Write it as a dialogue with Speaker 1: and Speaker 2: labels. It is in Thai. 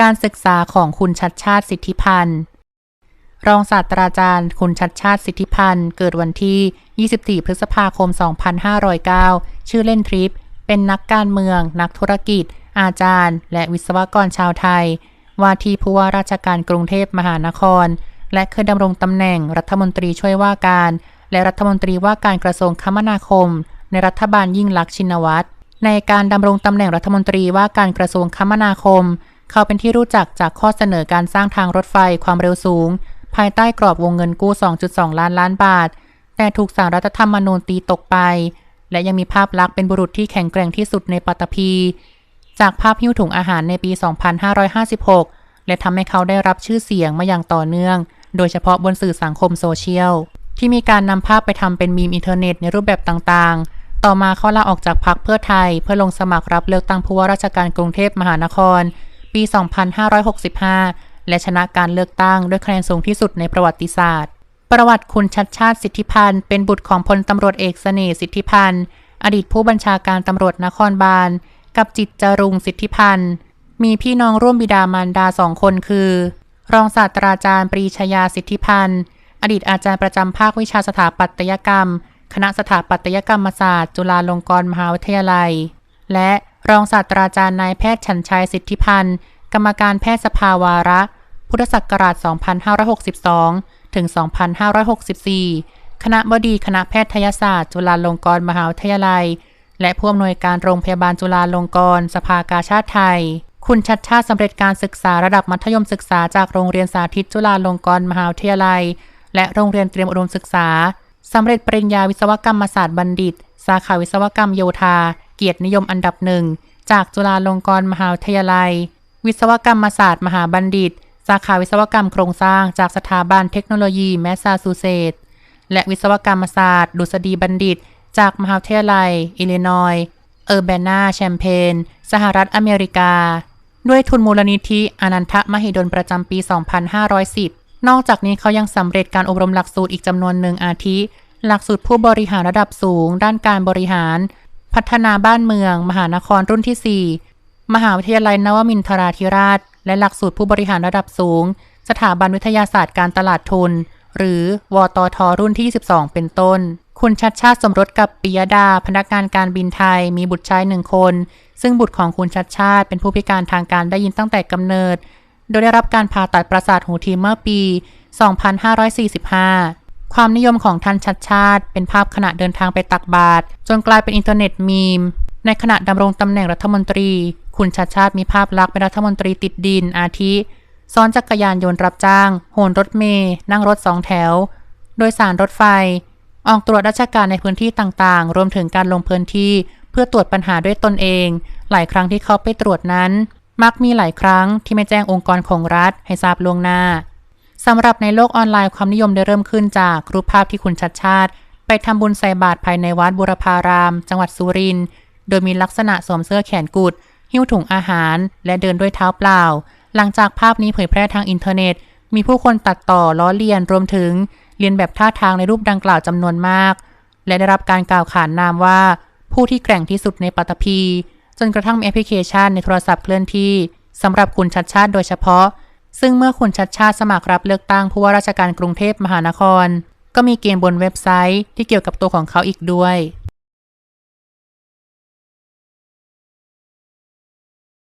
Speaker 1: การศึกษาของคุณชัดชาติสิทธิพันธ์รองศาสตราจารย์ คุณชัดชาติสิทธิพันธ์ เกิดวันที่ 24 พฤษภาคม 2509 ชื่อเล่นทริป เป็นนักการเมือง นักธุรกิจ อาจารย์ และวิศวกรชาวไทย ว่าที่ผู้ว่าราชการกรุงเทพมหานคร และเคยดำรงตำแหน่งรัฐมนตรีช่วยว่าการ และรัฐมนตรีว่าการกระทรวงคมนาคม ในรัฐบาลยิ่งลักษณ์ชินวัตรในการดำรงตำแหน่งรัฐมนตรีว่าการกระทรวงคมนาคม เขาเป็นที่รู้จักจากข้อเสนอการสร้างทางรถไฟความเร็วสูง ภายใต้กรอบวงเงินกู้ 2.2 ล้านล้านบาท แต่ถูกสารรัฐธรรมนูญตีตกไป และยังมีภาพลักษณ์เป็นบุรุษที่แข็งแกร่งที่สุดในปัตตภีจากภาพหิ้วถุงอาหารในปี 2556 และทำให้เขาได้รับชื่อเสียงมาอย่างต่อเนื่อง โดยเฉพาะบนสื่อสังคมโซเชียล ที่มีการนำภาพไปทำเป็นมีมอินเทอร์เน็ตในรูปแบบต่างๆ ต่อมาเขาลาออกจากพรรคเพื่อไทย เพื่อลงสมัครรับเลือกตั้งผู้ว่าราชการกรุงเทพมหานคร ปี 2565 และชนะการเลือกตั้งด้วยคะแนนสูงที่สุดในประวัติศาสตร์ ประวัติคุณชัดชาติสิทธิพันธ์เป็นบุตรของพลตำรวจเอกเสน่ห์สิทธิพันธ์ อดีตผู้บัญชาการตำรวจนครบาล กับจิตจรุงสิทธิพันธ์ มีพี่น้องร่วมบิดามารดาสองคนคือ รองศาสตราจารย์ปรีชยาสิทธิพันธ์ อดีตอาจารย์ประจำภาควิชาสถาปัตยกรรม คณะสถาปัตยกรรมศาสตร์ จุฬาลงกรณ์มหาวิทยาลัย และ รองศาสตราจารย์นายแพทย์ชันชัยสิทธิพันธ์ กรรมการแพทย์สภาวาระ พุทธศักราช 2562 ถึง 2564 คณะบดีคณะแพทยศาสตร์ จุฬาลงกรณ์มหาวิทยาลัย และผู้อำนวยการโรงพยาบาลจุฬาลงกรณ์สภากาชาติไทย คุณชัดชาติสำเร็จการศึกษาระดับมัธยมศึกษาจากโรงเรียนสาธิตจุฬาลงกรณ์มหาวิทยาลัย และโรงเรียนเตรียมอุดมศึกษาสำเร็จปริญญาวิศวกรรมศาสตร์บัณฑิต สาขาวิศวกรรมโยธา เกียรตินิยมอันดับหนึ่ง จากจุฬาลงกรณ์มหาวิทยาลัย วิศวกรรมศาสตร์ มหาบัณฑิต สาขาวิศวกรรมโครงสร้าง จากสถาบันเทคโนโลยีแมสซาชูเซตส์และวิศวกรรมศาสตร์ ดุษฎีบัณฑิต จากมหาวิทยาลัย อิลลินอยส์เออร์แบนาแชมเปญสหรัฐอเมริกา ด้วยทุนมูลนิธิอนันทมหิดลประจำปี 2510 นอกจากนี้เขายังสำเร็จการอบรมหลักสูตรอีกจำนวนหนึ่งอาทิ หลักสูตรผู้บริหารระดับสูง ด้านการบริหาร พัฒนาบ้านเมือง มหานครรุ่นที่ 4 มหาวิทยาลัยนวมินทราธิราช และหลักสูตรผู้บริหารระดับสูง สถาบันวิทยาศาสตร์การตลาดทุน หรือวตทรุ่นที่ 22 เป็นต้น คุณชัดชาติสมรสกับปิยดา พนักงานการบินไทย มีบุตรชายหนึ่งคน ซึ่งบุตรของคุณชัดชาติ เป็นผู้พิการทางการได้ยินตั้งแต่กำเนิด โดยได้รับการผ่าตัดประสาทหูทีเมื่อปี 2545 ความนิยมของท่านชัดชาติ เป็นภาพขณะเดินทางไปตักบาตรจนกลายเป็นอินเทอร์เน็ตมีม ในขณะดำรงตำแหน่งรัฐมนตรี คุณชัดชาติมีภาพลักษณ์เป็นรัฐมนตรีติดดินอาทิซ้อนจักรยานยนต์รับจ้าง โหนรถเมย์นั่งรถสองแถว โดยสารรถไฟ ออกตรวจราชการในพื้นที่ต่างๆ รวมถึงการลงพื้นที่ เพื่อตรวจปัญหาด้วยตนเอง หลายครั้งที่เขาไปตรวจนั้น มักมีหลายครั้งที่ไม่แจ้งองค์กรของรัฐให้ทราบล่วงหน้า สำหรับในโลกออนไลน์ความนิยมได้เริ่มขึ้นจากรูปภาพที่คุณชัดชาติ ไปทำบุญใส่บาตรภายในวัดบุรพาราม จังหวัดสุรินทร์โดยมีลักษณะสวมเสื้อแขนกุด หิ้วถุงอาหาร และเดินด้วยเท้าเปล่า หลังจากภาพนี้เผยแพร่ทางอินเทอร์เน็ต มีผู้คนตัดต่อล้อเลียนรวมถึงเรียนแบบท่าทางในรูปดังกล่าวจำนวนมาก และได้รับการกล่าวขานนามว่า ผู้ที่แกร่งที่สุดในปัตตภีจนกระทั่งมีแอปพลิเคชันในโทรศัพท์เคลื่อนที่สำหรับคุณชัดชาติโดยเฉพาะ ซึ่งเมื่อคุณชัดชาติสมัครรับเลือกตั้งผู้ว่าราชการกรุงเทพมหานคร ก็มีเกมบนเว็บไซต์ที่เกี่ยวกับตัวของเขาอีกด้วย